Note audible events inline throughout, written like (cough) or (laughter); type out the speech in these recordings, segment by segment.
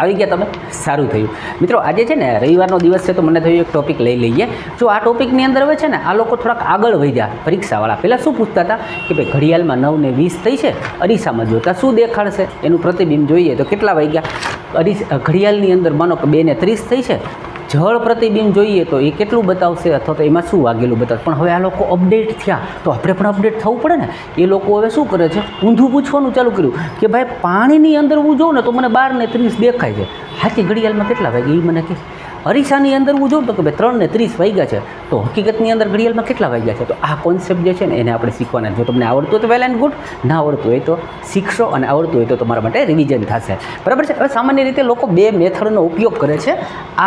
આવી ગયા તમે? સારું થયું. મિત્રો, આજે છે ને રવિવારનો દિવસ છે તો મને થયું એક ટોપિક લઈ લઈએ. જો આ ટોપિકની અંદર હવે છે ને આ લોકો થોડાક આગળ વધ્યા પરીક્ષાવાળા. પહેલાં શું પૂછતા હતા કે ભાઈ ઘડિયાળમાં નવ ને વીસ થઈ છે? અરીસામાં જોતા શું દેખાડશે? એનું પ્રતિબિંબ જોઈએ તો કેટલા વાગ્યા? અરીસ ઘડિયાળની અંદર માનો કે બે ને ત્રીસ થઈ છે. જળ પ્રતિબિંબ જોઈએ તો એ કેટલું બતાવશે અથવા તો એમાં શું વાગેલું બતાવશે? પણ હવે આ લોકો અપડેટ થયા. તો આપણે પણ અપડેટ થવું પડે ને? એ લોકો હવે શું કરે છે? ઊંધું પૂછવાનું ચાલુ કર્યું કે ભાઈ પાણીની અંદર હું જોઉં ને તો મને બાર ને ત્રીસ દેખાય છે. હાથી ઘડિયાળમાં કેટલા વાગે એ મને કે અરીસાની અંદર હું જોઉં તો કે ભાઈ ત્રણ ને ત્રીસ વાગ્યા છે, તો હકીકતની અંદર ઘડિયાળમાં કેટલા વાગ્યા છે? તો આ કોન્સેપ્ટ જે છે ને એને આપણે શીખવાના જો તમને આવડતું હોય તો વેલ એન્ડ ગુડ ના આવડતું હોય તો શીખશો અને આવડતું હોય તો તમારા માટે રિવિઝન થશે. બરાબર છે? હવે સામાન્ય રીતે લોકો બે મેથડનો ઉપયોગ કરે છે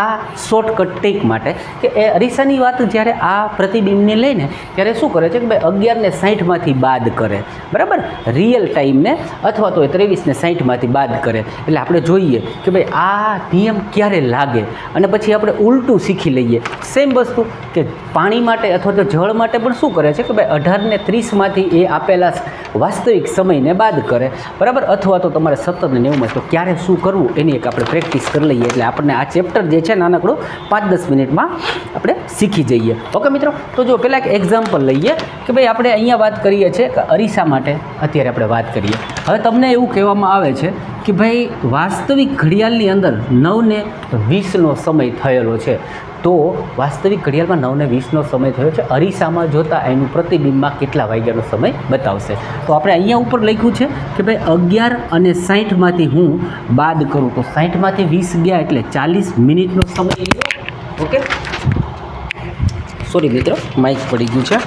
આ શોર્ટકટ ટેક માટે. કે એ અરીસાની વાત જ્યારે આ પ્રતિબિંબને લઈને, ત્યારે શું કરે છે કે ભાઈ અગિયારને સાઠમાંથી બાદ કરે. બરાબર? રિયલ ટાઈમને અથવા તો એ ત્રેવીસને સાઠમાંથી બાદ કરે. એટલે આપણે જોઈએ કે ભાઈ આ નિયમ ક્યારે લાગે? અને પછી આપણે ઉલટું શીખી લઈએ. સેમ વસ્તુ કે પાણી માટે અથવા તો જળ માટે પણ શું કરે છે કે ભાઈ અઢારને ત્રીસમાંથી એ આપેલા વાસ્તવિક સમયને બાદ કરે. બરાબર? અથવા તો તમારે સત્તર નેવુંમાં તો ક્યારે શું કરવું એની એક આપણે પ્રેક્ટિસ કરી લઈએ. એટલે આપણને આ ચેપ્ટર જે છે નાનકડું પાંચ દસ મિનિટમાં આપણે શીખી જઈએ. ઓકે મિત્રો? તો જો પહેલાં એક એક્ઝામ્પલ લઈએ કે ભાઈ આપણે અહીંયા વાત કરીએ છીએ કે અરીસા માટે અત્યારે આપણે વાત કરીએ. હવે તમને એવું કહેવામાં આવે છે કે ભાઈ, વાસ્તવિક ઘડિયાળની અંદર નવને વીસનો સમય થયેલો છે. તો વાસ્તવિક ઘડિયાળમાં નવને વીસનો સમય થયો છે. અરીસામાં જોતાં એનું પ્રતિબિંબમાં કેટલા વાગ્યાનો સમય બતાવશે? તો આપણે અહીંયા ઉપર લખ્યું છે કે ભાઈ, અગિયાર અને સાઠમાંથી હું બાદ કરું. તો સાઠમાંથી વીસ ગયા એટલે ચાલીસ મિનિટનો સમય લીધો ઓકે? સોરી મિત્રો માઇક પડી ગયું છે.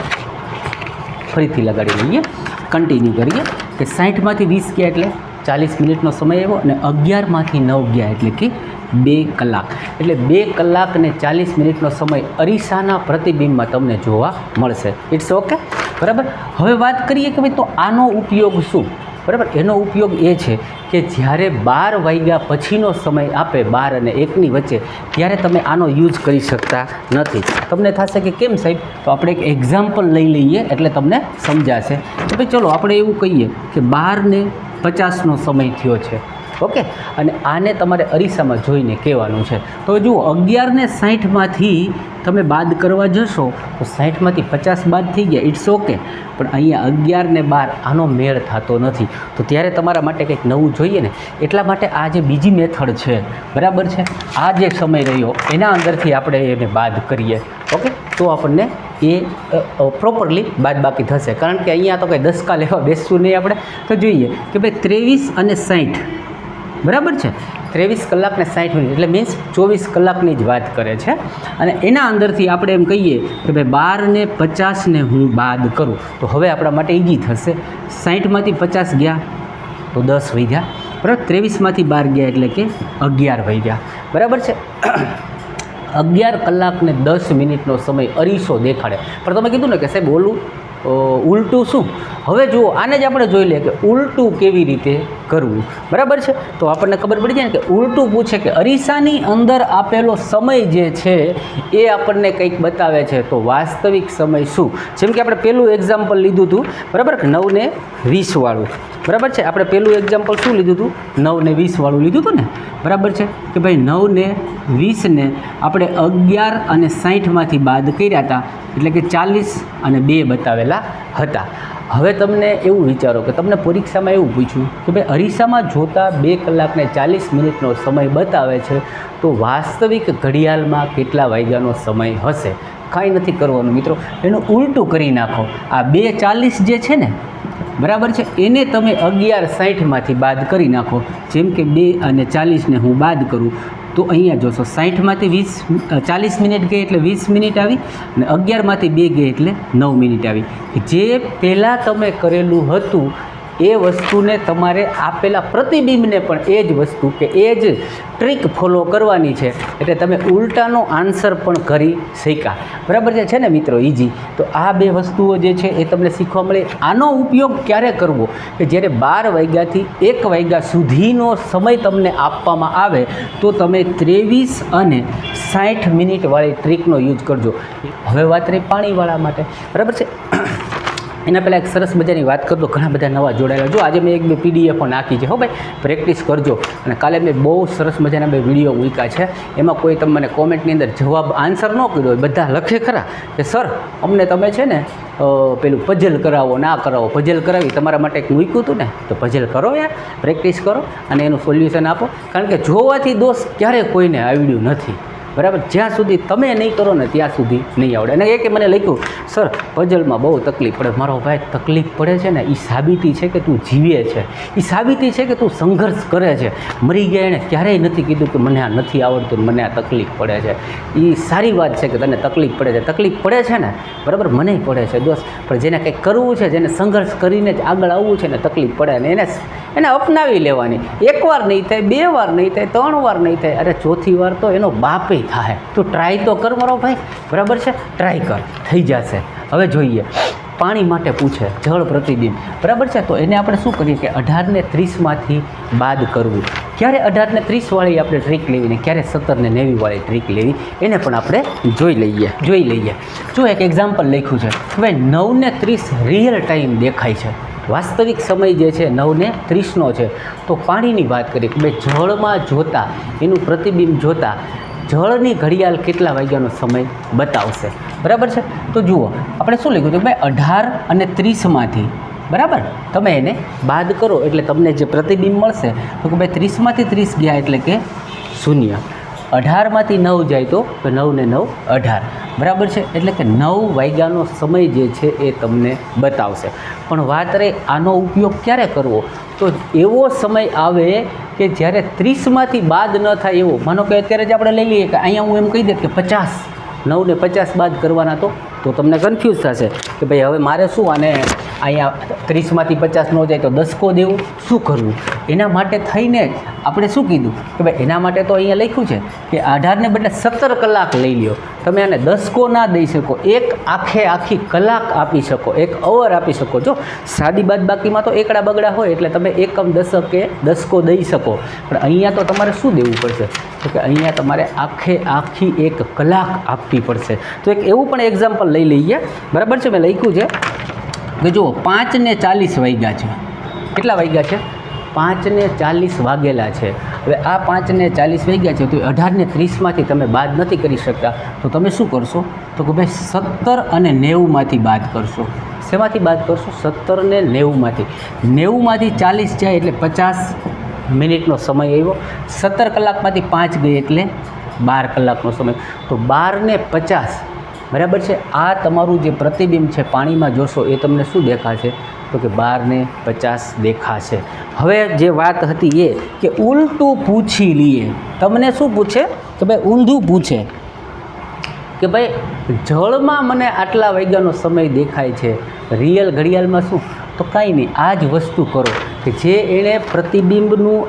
ફરીથી લગાડી લઈએ. કન્ટિન્યુ કરીએ કે સાઠમાંથી વીસ ગયા એટલે ચાલીસ મિનિટનો સમય આવ્યો અને અગિયારમાંથી નવ ગયા એટલે કે બે કલાક. એટલે બે કલાક અને ચાલીસ મિનિટનો સમય અરીસાના પ્રતિબિંબમાં તમને જોવા મળશે. ઇટ્સ ઓકે બરાબર? હવે વાત કરીએ કે ભાઈ તો આનો ઉપયોગ શું? બરાબર? એનો ઉપયોગ એ છે કે જ્યારે બાર વાગ્યા પછીનો સમય આપે, બાર અને એકની વચ્ચે, ત્યારે તમે આનો યુઝ કરી શકતા નથી. તમને થશે કે કેમ સાહેબ? તો આપણે એક એક્ઝામ્પલ લઈ લઈએ એટલે તમને સમજાશે. તો ભાઈ ચલો, આપણે એવું કહીએ કે બારને પચાસનો સમય થયો છે. ઓકે? અને આને તમારે અરીસામાં જોઈને કહેવાનું છે. તો જુઓ, અગિયારને સાઠમાંથી તમે બાદ કરવા જશો, તો સાઠમાંથી પચાસ બાદ થઈ ગયા ઇટ્સ ઓકે. પણ અહીંયા અગિયાર ને બાર આનો મેળ થતો નથી. તો ત્યારે તમારા માટે કંઈક નવું જોઈએ ને. એટલા માટે આ જે બીજી મેથડ છે, બરાબર છે? આ જે સમય રહ્યો, એના અંદરથી આપણે એને બાદ કરીએ. ઓકે? તો આપણને એ પ્રોપરલી બાદ બાકી થશે. કારણ કે અહીંયા તો કંઈ દસકા લેવા બેસશું નહીં આપણે. તો જોઈએ કે ભાઈ ત્રેવીસ અને સાઠ બરાબર છે? ત્રેવીસ કલાક ને સાઠ મિનિટ, એટલે મીન્સ ચોવીસ કલાકની જ વાત કરે છે. અને એના અંદરથી આપણે એમ કહીએ કે ભાઈ બારને પચાસને હું બાદ કરું. તો હવે આપણા માટે ઈજી થશે. સાઠમાંથી પચાસ ગયા, તો દસ વધ્યા બરાબર? ત્રેવીસમાંથી બાર ગયા એટલે કે અગિયાર વધ્યા બરાબર છે? (coughs) અગિયાર કલાક ને દસ મિનિટનો સમય અરીસો દેખાડે. પણ તમે કીધું ને કે સાહેબ ઓલું ઉલટું શું? હવે જુઓ, આને જ આપણે જોઈ લઈએ કે ઉલટું કેવી રીતે કરવું. બરાબર છે? તો આપણને ખબર પડી જાય ને કે ઉલટું પૂછે કે અરીસાની અંદર આપેલો સમય જે છે, એ આપણને કંઈક બતાવે છે. તો વાસ્તવિક સમય શું? જેમ કે આપણે પહેલું એક્ઝામ્પલ લીધું હતું, બરાબર? કે નવ ને વીસવાળું. બરાબર છે? આપણે પહેલું એક્ઝામ્પલ શું લીધું હતું? નવ ને વીસવાળું લીધું હતું ને? બરાબર છે? કે ભાઈ નવ ને વીસને આપણે અગિયાર અને સાઠમાંથી બાદ કર્યા હતા. એટલે કે ચાલીસ અને બે બતાવેલા હતા. હવે તમને એવું વિચારો કે તમને પરીક્ષામાં એવું પૂછ્યું કે ભાઈ અરીસામાં જોતા બે કલાકને ચાલીસ મિનિટનો સમય બતાવે છે, તો વાસ્તવિક ઘડિયાળમાં કેટલા વાગ્યાનો સમય હશે? કાંઈ નથી કરવાનું મિત્રો. એનું ઉલટું કરી નાખો. આ બે ચાલીસ જે છે ને, બરાબર છે? એને તમે અગિયાર સાઠમાંથી બાદ કરી નાખો. જેમ કે બે અને ચાલીસને હું બાદ કરું. તો અહીંયા જોશો સાઠમાંથી વીસ ચાલીસ મિનિટ ગઈ એટલે વીસ મિનિટ આવી અને અગિયારમાંથી બે ગઈ એટલે નવ મિનિટ આવી. જે પહેલાં તમે કરેલું હતું એ વસ્તુને તમારે આપેલા પ્રતિબિંબને પણ એ જ વસ્તુ કે એ જ ટ્રીક ફોલો કરવાની છે. એટલે તમે ઉલટાનો આન્સર પણ કરી શક્યા. બરાબર છે છે ને મિત્રો? ઈજી તો આ બે વસ્તુઓ જે છે એ તમને શીખવા મળે. આનો ઉપયોગ ક્યારે કરવો? કે જ્યારે બાર વાગ્યાથી એક વાગ્યા સુધીનો સમય તમને આપવામાં આવે, તો તમે ત્રેવીસ અને સાઠ મિનિટવાળી ટ્રીકનો યુઝ કરજો. હવે વાત રહી પાણીવાળા માટે. બરાબર છે? એના પહેલાં એક સરસ મજાની વાત કરતો ઘણા બધા નવા જોડાયેલા. જો આજે મેં એક બે પીડીએફો નાખી છે, હો ભાઈ. પ્રેક્ટિસ કરજો. અને કાલે મેં બહુ સરસ મજાના બે વીડિયો મૂક્યા છે. એમાં કોઈ તમે મને કોમેન્ટની અંદર જવાબ આન્સર ન કર્યો બધા લખે ખરા કે, સર, અમને તમે છે ને પેલું પઝલ કરાવો ના કરાવો. પઝલ કરાવી, તમારા માટે એક મૂક્યું હતું ને, તો પઝલ કરો યાર. પ્રેક્ટિસ કરો અને એનું સોલ્યુશન આપો. કારણ કે જોવાથી દોષ ક્યારેય કોઈને આવડ્યું નથી. બરાબર? જ્યાં સુધી તમે નહીં કરો ને ત્યાં સુધી નહીં આવડે. અને એક મને લખ્યું, સર પઝલમાં બહુ તકલીફ પડે. મારો ભાઈ તકલીફ પડે છે ને એ સાબિતી છે કે તું જીવે છે? એ સાબિતી છે કે તું સંઘર્ષ કરે છે? મરી ગયા એણે ક્યારેય નથી કીધું કે મને આ નથી આવડતું મને આ તકલીફ પડે છે. એ સારી વાત છે કે તને તકલીફ પડે છે. તકલીફ પડે છે ને? બરાબર? મને પડે છે, દોસ્ત. પણ જેને કંઈક કરવું છે, જેને સંઘર્ષ કરીને જ આગળ આવવું છે ને, તકલીફ પડે ને, એને એને અપનાવી લેવાની. એકવાર નહીં થાય, બે વાર નહીં થાય, ત્રણ વાર નહીં થાય. અરે, ચોથી વાર તો એનો બાપે થાય. તું ટ્રાય તો કર મારો ભાઈ. બરાબર છે? ટ્રાય કર. થઈ જશે. હવે જોઈએ. પાણી માટે પૂછે. જળ પ્રતિબિંબ બરાબર છે? તો એને આપણે શું કરીએ કે અઢારને ત્રીસમાંથી બાદ કરવું. ક્યારે અઢારને ત્રીસવાળી આપણે ટ્રીક લેવી ને ક્યારે સત્તરને નેવીવાળી ટ્રીક લેવી, એને પણ આપણે જોઈ લઈએ. જોઈ લઈએ. જો એક એક્ઝામ્પલ લખ્યું છે. હવે નવને ત્રીસ રિયલ ટાઈમ દેખાય છે. વાસ્તવિક સમય જે છે, નવને ત્રીસનો છે. તો પાણીની વાત કરીએ કે જળમાં જોતાં, એનું પ્રતિબિંબ જોતાં જળની ઘડિયાળ કેટલા વાગ્યાનો સમય બતાવશે? બરાબર છે? તો જુઓ, આપણે શું લખ્યું કે ભાઈ, અઢાર અને ત્રીસમાંથી, બરાબર? તમે એને બાદ કરો એટલે તમને જે પ્રતિબિંબ મળશે, તો કે ભાઈ, ત્રીસમાંથી ત્રીસ ગયા એટલે કે શૂન્ય. અઢારમાંથી નવ જાય તો નવ ને નવ અઢાર. બરાબર છે? એટલે કે નવ વાગ્યાનો સમય જે છે એ તમને બતાવશે. પણ વાત રહી આનો ઉપયોગ ક્યારે કરવો? તો એવો સમય આવે કે જ્યારે ત્રીસમાંથી બાદ ન થાય એવો. માનો કે અત્યારે જ આપણે લઈ લઈએ કે અહીંયા હું એમ કહી દે કે પચાસ. નવને પચાસ બાદ કરવાના તો તો તમને કન્ફ્યુઝ થશે કે ભાઈ હવે મારે શું આને અહીંયા ત્રીસમાંથી પચાસ ન જાય તો દસકો દેવું. શું કરવું? એના માટે થઈને આપણે શું કીધું? કે ભાઈ એના માટે તો અહીંયા લખ્યું છે કે અઢારને બદલે સત્તર કલાક લઈ લ્યો. તમે આને દસકો ના દઈ શકો. એક આખે આખી કલાક આપી શકો. એક અવર આપી શકો. જો સાદી બાદ બાકીમાં તો એકડા બગડા હોય એટલે તમે એકમ દશકે દસકો દઈ શકો. પણ અહીંયા તો તમારે શું દેવું પડશે? તો કે અહીંયા તમારે આખે આખી એક કલાક આપવી પડશે. તો એક એવું પણ એક્ઝામ્પલ લઈ લઈએ. બરાબર છે? મેં લખ્યું છે. કે જુઓ, પાંચ ને ચાલીસ વાગ્યા છે. કેટલા વાગ્યા છે? પાંચ ને ચાલીસ વાગેલા છે. હવે આ પાંચ ને ચાલીસ વાગ્યા છે તો અઢારને ત્રીસમાંથી તમે બાદ નથી કરી શકતા. તો તમે શું કરશો? તો કે ભાઈ સત્તર અને નેવુંમાંથી બાદ કરશો. શેમાંથી બાદ કરશો? સત્તર ને નેવુંમાંથી નેવુંમાંથી ચાલીસ જાય એટલે પચાસ મિનિટનો સમય આવ્યો. સત્તર કલાકમાંથી પાંચ ગઈ એટલે બાર કલાકનો સમય. તો બાર ને પચાસ બરાબર છે? આ તમારું જે પ્રતિબિંબ છે, પાણીમાં જોશો, એ તમને શું દેખાશે? તો કે બારને પચાસ દેખાશે. હવે જે વાત હતી એ કે ઉલટું પૂછી લઈએ. તમને શું પૂછે? કે ભાઈ ઊંધું પૂછે. કે ભાઈ જળમાં મને આટલા વાગ્યાનો સમય દેખાય છે, રિયલ ઘડિયાળમાં શું? તો કાંઈ નહીં, આ જ વસ્તુ કરો. કે જે એણે પ્રતિબિંબનું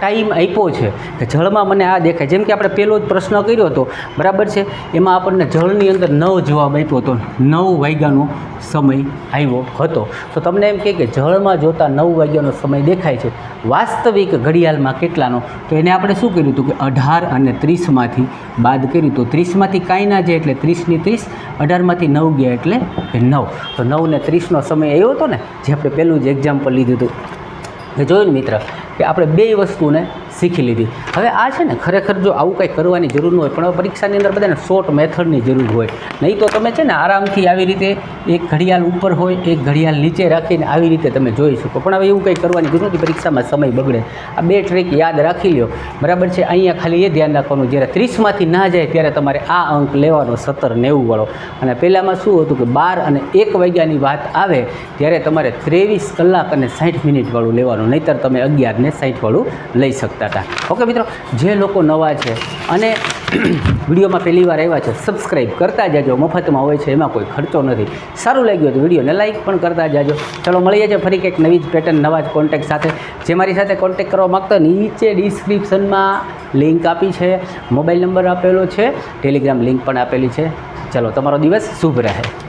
ટાઈમ આપ્યો છે. કે જળમાં મને આ દેખાય. જેમ કે આપણે પહેલો જ પ્રશ્ન કર્યો હતો, બરાબર છે? એમાં આપણને જળની અંદર નવ જવાબ આપ્યો હતો. નવ વાગ્યાનો સમય આવ્યો હતો. તો તમને એમ કહે કે જળમાં જોતા નવ વાગ્યાનો સમય દેખાય છે. વાસ્તવિક ઘડિયાળમાં કેટલાનો? તો એને આપણે શું કર્યું હતું કે અઢાર અને ત્રીસમાંથી બાદ કર્યું તો ત્રીસમાંથી કાંઈ ના જાય એટલે ત્રીસની ત્રીસ, અઢારમાંથી નવ ગયા એટલે નવ. તો નવ ને ત્રીસનો સમય આવ્યો હતો ને, જે આપણે પહેલું જ એક્ઝામ્પલ લીધું હતું. જોયું ને મિત્ર કે આપણે બે વસ્તુને શીખી લીધી. હવે આ છે ને ખરેખર જો આવું કંઈ કરવાની જરૂર ન હોય, પણ હવે પરીક્ષાની અંદર બધાને શોર્ટ મેથડની જરૂર હોય. નહીં તો તમે છે ને આરામથી આવી રીતે એક ઘડિયાળ ઉપર હોય, એક ઘડિયાળ નીચે રાખીને આવી રીતે તમે જોઈ શકો. પણ હવે એવું કંઈ કરવાની જરૂર નથી, પરીક્ષામાં સમય બગડે. આ બે ટ્રીક યાદ રાખી લ્યો. બરાબર છે? અહીંયા ખાલી એ ધ્યાન રાખવાનું, જ્યારે ત્રીસમાંથી ના જાય ત્યારે તમારે આ અંક લેવાનો સત્તર નેવુંવાળો અને પહેલાંમાં શું હતું કે બાર અને એક વાગ્યાની વાત આવે, ત્યારે તમારે ત્રેવીસ કલાક અને સાઠ મિનિટવાળું લેવાનું. નહીંતર તમે અગિયારને સાઠવાળું લઈ શકતા હતા. ઓકે મિત્રો, જે લોકો નવા છે અને (clears throat) વિડીયોમાં પહેલી વાર આવ્યા છે સબસ્ક્રાઈબ કરતા જાજો. મફતમાં હોય છે, એમાં કોઈ ખર્ચો નથી. સારું લાગ્યું તો વિડીયોને લાઈક પણ કરતા જાજો. ચલો, મળીએ છીએ ફરી કંઈક નવી જ પેટર્ન નવા જ કોન્ટેક્ટ સાથે. જે મારી સાથે કોન્ટેક્ટ કરવા માગતો નીચે ડિસ્ક્રિપ્શનમાં લિંક આપી છે. મોબાઈલ નંબર આપેલો છે. ટેલિગ્રામ લિંક પણ આપેલી છે. ચલો, તમારો દિવસ શુભ રહે.